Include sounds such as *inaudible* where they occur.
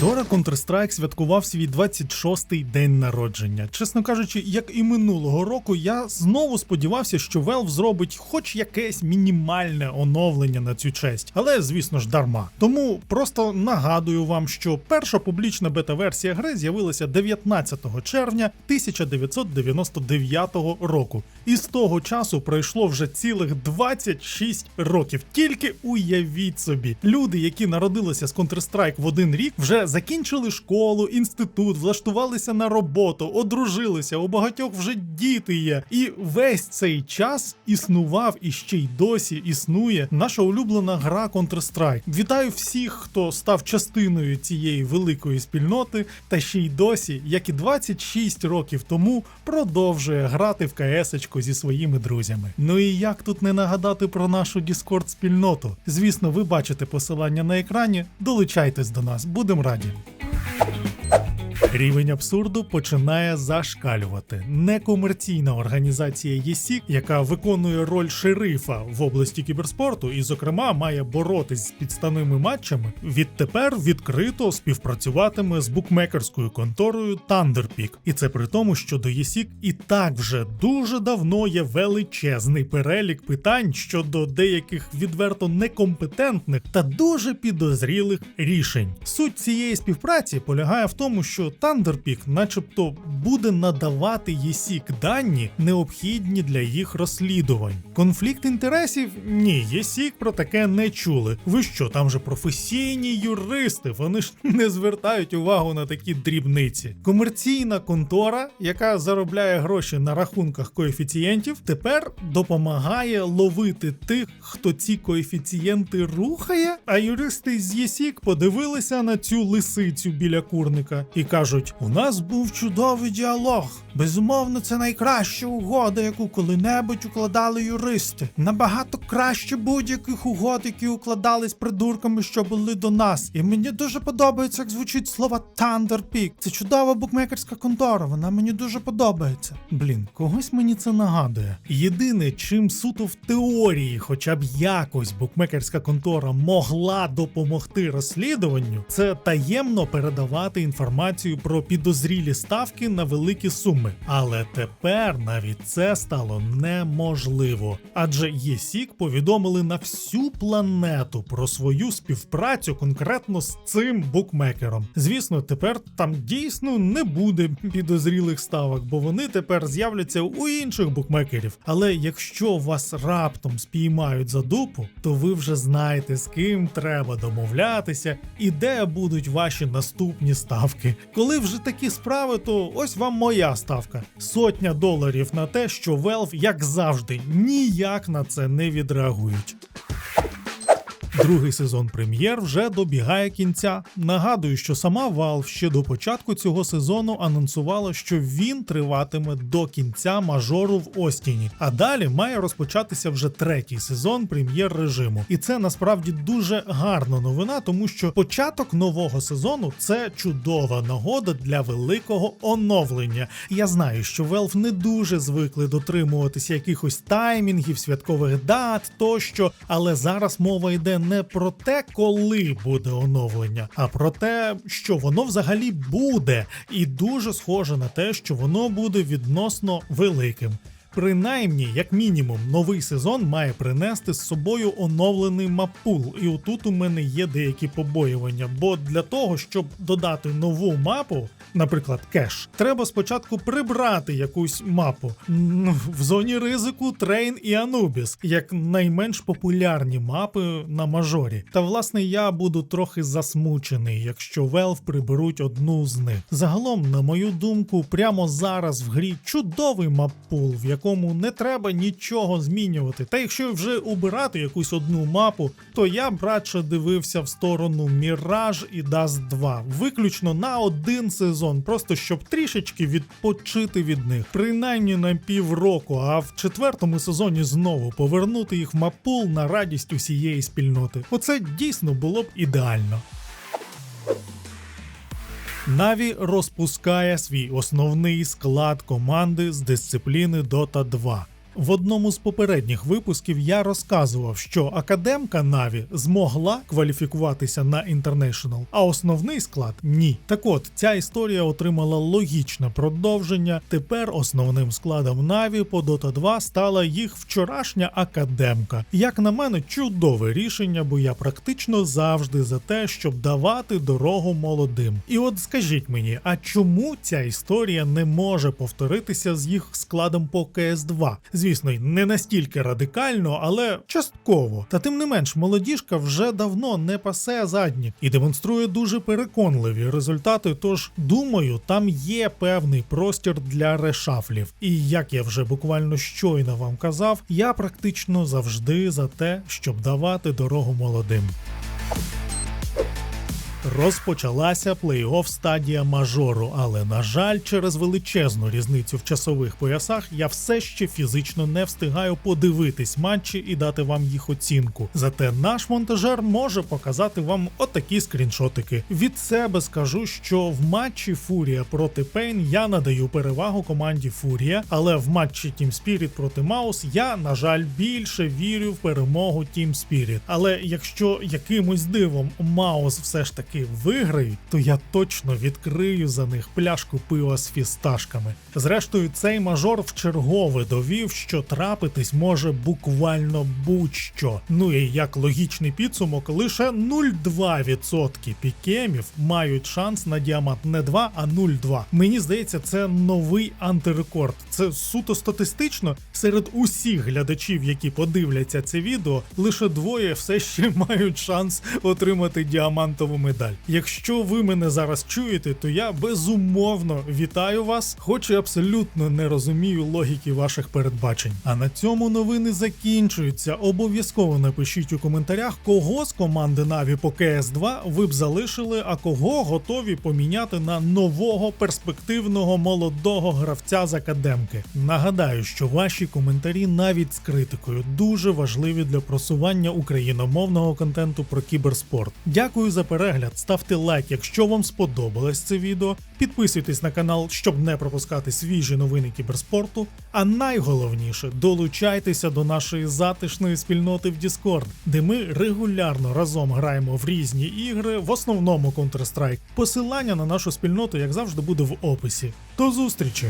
Вчора Counter-Strike святкував свій 26-й день народження. Чесно кажучи, як і минулого року, я знову сподівався, що Valve зробить хоч якесь мінімальне оновлення на цю честь, але звісно ж дарма. Тому просто нагадую вам, що перша публічна бета-версія гри з'явилася 19 червня 1999 року, і з того часу пройшло вже цілих 26 років. Тільки уявіть собі, люди, які народилися з Counter-Strike в один рік, вже закінчили школу, інститут, влаштувалися на роботу, одружилися, у багатьох вже діти є. І весь цей час існував і ще й досі існує наша улюблена гра Counter-Strike. Вітаю всіх, хто став частиною цієї великої спільноти, та ще й досі, як і 26 років тому, продовжує грати в КС-очку зі своїми друзями. Ну і як тут не нагадати про нашу Discord спільноту? Звісно, ви бачите посилання на екрані. Долучайтесь до нас, будемо раді. Rádio. Рівень абсурду починає зашкалювати. Некомерційна організація ЄСІК, яка виконує роль шерифа в області кіберспорту, і, зокрема, має боротись з підставними матчами, відтепер відкрито співпрацюватиме з букмекерською конторою Thunderpeak. І це при тому, що до ЄСІК і так вже дуже давно є величезний перелік питань щодо деяких відверто некомпетентних та дуже підозрілих рішень. Суть цієї співпраці полягає в тому, що Thunderpeak начебто буде надавати ЄСІК дані, необхідні для їх розслідувань. Конфлікт інтересів? Ні, ЄСІК про таке не чули. Ви що, там же професійні юристи, вони ж *laughs* не звертають увагу на такі дрібниці. Комерційна контора, яка заробляє гроші на рахунках коефіцієнтів, тепер допомагає ловити тих, хто ці коефіцієнти рухає. А юристи з ЄСІК подивилися на цю лисицю біля курника і кажуть: у нас був чудовий діалог. Безумовно, це найкраща угода, яку коли-небудь укладали юристи. Набагато краще будь-яких угод, які укладались придурками, що були до нас. І мені дуже подобається, як звучить слово Thunder Peak. Це чудова букмекерська контора. Вона мені дуже подобається. Блін, когось мені це нагадує. Єдине, чим суто в теорії, хоча б якось букмекерська контора могла допомогти розслідуванню, це таємно передавати інформацію про підозрілі ставки на великі суми. Але тепер навіть це стало неможливо. Адже ЄСІК повідомили на всю планету про свою співпрацю конкретно з цим букмекером. Звісно, тепер там дійсно не буде підозрілих ставок, бо вони тепер з'являться у інших букмекерів. Але якщо вас раптом спіймають за дупу, то ви вже знаєте, з ким треба домовлятися і де будуть ваші наступні ставки. Коли вже такі справи, то ось вам моя ставка: сотня доларів на те, що Valve, як завжди, ніяк на це не відреагують. Другий сезон прем'єр вже добігає кінця. Нагадую, що сама Valve ще до початку цього сезону анонсувала, що він триватиме до кінця мажору в Остіні. А далі має розпочатися вже третій сезон прем'єр режиму. І це насправді дуже гарна новина, тому що початок нового сезону це чудова нагода для великого оновлення. Я знаю, що Valve не дуже звикли дотримуватися якихось таймінгів, святкових дат тощо, але зараз мова йде не про те, коли буде оновлення, а про те, що воно взагалі буде, і дуже схоже на те, що воно буде відносно великим. Принаймні, як мінімум, новий сезон має принести з собою оновлений маппул. І отут у мене є деякі побоювання. Бо для того, щоб додати нову мапу, наприклад, кеш, треба спочатку прибрати якусь мапу. В зоні ризику Трейн і Анубіс, як найменш популярні мапи на мажорі. Та власне я буду трохи засмучений, якщо Valve приберуть одну з них. Загалом, на мою думку, прямо зараз в грі чудовий маппул, в якому не треба нічого змінювати. Та якщо вже убирати якусь одну мапу, то я б радше дивився в сторону Mirage і Dust 2, виключно на один сезон, просто щоб трішечки відпочити від них, принаймні на півроку, а в четвертому сезоні знову повернути їх в маппул на радість усієї спільноти. Оце дійсно було б ідеально. Наві розпускає свій основний склад команди з дисципліни Dota 2. В одному з попередніх випусків я розказував, що академка Наві змогла кваліфікуватися на International, а основний склад ні. Так от ця історія отримала логічне продовження. Тепер основним складом Наві по Dota 2 стала їх вчорашня академка. Як на мене, чудове рішення, бо я практично завжди за те, щоб давати дорогу молодим. І от скажіть мені, а чому ця історія не може повторитися з їх складом по КС 2 Звісно, й не настільки радикально, але частково. Та тим не менш, молодіжка вже давно не пасе задні і демонструє дуже переконливі результати. Тож думаю, там є певний простір для решафлів. І як я вже буквально щойно вам казав, я практично завжди за те, щоб давати дорогу молодим. Розпочалася плей-офф стадія мажору, але на жаль, через величезну різницю в часових поясах я все ще фізично не встигаю подивитись матчі і дати вам їх оцінку. Зате наш монтажер може показати вам отакі скріншотики. Від себе скажу, що в матчі Фурія проти Пейн я надаю перевагу команді Фурія, але в матчі Team Spirit проти Маус я, на жаль, більше вірю в перемогу Team Spirit. Але якщо якимось дивом Маус все ж таки виграють, то я точно відкрию за них пляшку пива з фісташками. Зрештою, цей мажор вчергове довів, що трапитись може буквально будь-що. Ну і як логічний підсумок, лише 0,2% пікемів мають шанс на діамант не 2, а 0,2. Мені здається, це новий антирекорд. Це суто статистично. Серед усіх глядачів, які подивляться це відео, лише двоє все ще *laughs* мають шанс отримати діамантову медаль. Якщо ви мене зараз чуєте, то я безумовно вітаю вас, хоч і абсолютно не розумію логіки ваших передбачень. А на цьому новини закінчуються. Обов'язково напишіть у коментарях, кого з команди Наві по КС2 ви б залишили, а кого готові поміняти на нового перспективного молодого гравця з академки. Нагадаю, що ваші коментарі навіть з критикою дуже важливі для просування україномовного контенту про кіберспорт. Дякую за перегляд. Ставте лайк, якщо вам сподобалось це відео. Підписуйтесь на канал, щоб не пропускати свіжі новини кіберспорту. А найголовніше долучайтеся до нашої затишної спільноти в Discord, де ми регулярно разом граємо в різні ігри, в основному Counter-Strike. Посилання на нашу спільноту, як завжди, буде в описі. До зустрічі!